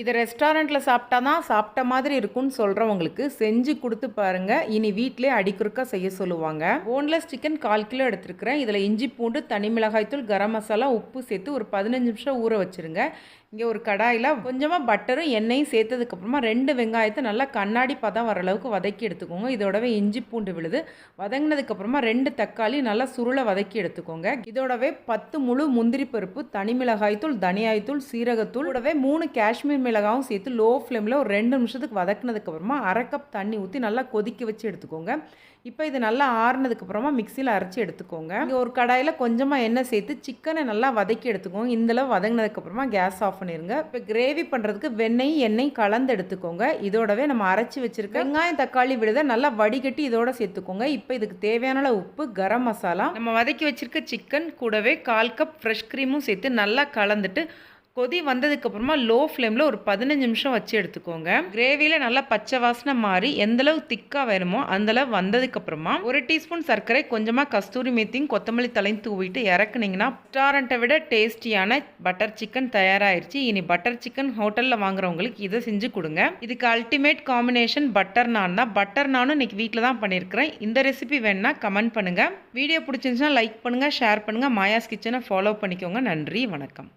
இதை ரெஸ்டாரண்ட்டில் சாப்பிட்டா தான் சாப்பிட்ட மாதிரி இருக்கும்னு சொல்கிறவங்களுக்கு செஞ்சு கொடுத்து பாருங்கள் இனி வீட்டிலே அடிக்குறுக்கா செய்ய சொல்லுவாங்க. போன்லெஸ் சிக்கன் கால் கிலோ எடுத்துருக்கிறேன். இதில் இஞ்சி பூண்டு தனி மிளகாய்த்தூள் கரம் மசாலா உப்பு சேர்த்து ஒரு பதினஞ்சு நிமிஷம் ஊற வச்சுருங்க. இங்கே ஒரு கடாயில் கொஞ்சமாக பட்டரும் எண்ணெயும் சேர்த்ததுக்கப்புறமா ரெண்டு வெங்காயத்தை நல்லா கண்ணாடி பதம் வர அளவுக்கு வதக்கி எடுத்துக்கோங்க. இதோடவே இஞ்சி பூண்டு விழுது. வதங்கினதுக்கப்புறமா ரெண்டு தக்காளி நல்லா சுருளை வதக்கி எடுத்துக்கோங்க. இதோடவே பத்து முழு முந்திரி பருப்பு தனி மிளகாய்த்தூள் தனியாய்த்தூள் சீரகத்தூள் கூடவே மூணு காஷ்மீர் மிளகாவும் சேர்த்து லோ ஃப்ளேமில் ஒரு ரெண்டு நிமிஷத்துக்கு வதக்கினதுக்கப்புறமா அரை கப் தண்ணி ஊற்றி நல்லா கொதிக்க வச்சு எடுத்துக்கோங்க. இப்போ இது நல்லா ஆறுனதுக்கப்புறமா மிக்சியில் அரைச்சி எடுத்துக்கோங்க. இங்கே ஒரு கடாயில் கொஞ்சமாக எண்ணெய் சேர்த்து சிக்கனை நல்லா வதக்கி எடுத்துக்கோங்க. இந்தளவு வதங்கினதுக்கப்புறமா கேஸ் ஆஃப் பண்ணிடுங்க இப்போ கிரேவி பண்ணுறதுக்கு வெண்ணெய் எண்ணெய் கலந்து எடுத்துக்கோங்க. இதோடவே நம்ம அரைச்சி வச்சுருக்க வெங்காயம் தக்காளி விழுத நல்லா வடிகட்டி இதோட சேர்த்துக்கோங்க. இப்போ இதுக்கு தேவையான அளவு உப்பு கரம் மசாலா. நம்ம வதக்கி வச்சுருக்க சிக்கன் கூடவே கால் கப் ஃப்ரெஷ் க்ரீமும் சேர்த்து நல்லா கலந்துட்டு கொதி வந்ததுக்கப்புறமா லோ ஃப்ளேமில் ஒரு பதினஞ்சு நிமிஷம் வச்சு எடுத்துக்கோங்க. கிரேவியில் நல்லா பச்சை வாசனை மாறி எந்தளவு திக்காக வேணுமோ அந்தளவு வந்ததுக்கப்புறமா ஒரு டீஸ்பூன் சர்க்கரை கொஞ்சமாக கஸ்தூரி மேத்தியும் கொத்தமல்லி தலையும் தூவிட்டு இறக்குனீங்கன்னா ரெஸ்டாரண்ட்டை விட டேஸ்டியான பட்டர் சிக்கன் தயாராகிருச்சு இனி பட்டர் சிக்கன் ஹோட்டலில் வாங்குறவங்களுக்கு இதை செஞ்சு கொடுங்க. இதுக்கு அல்டிமேட் காம்பினேஷன் பட்டர் நான் தான். பட்டர் நானும் இன்னைக்கு வீட்டில் தான் பண்ணியிருக்கிறேன் இந்த ரெசிபி வேணுன்னா கமெண்ட் பண்ணுங்கள் வீடியோ பிடிச்சிருந்துச்சுன்னா லைக் பண்ணுங்கள் ஷேர் பண்ணுங்கள் மாயாஸ் கிச்சனை ஃபாலோ பண்ணிக்கோங்க. நன்றி வணக்கம்.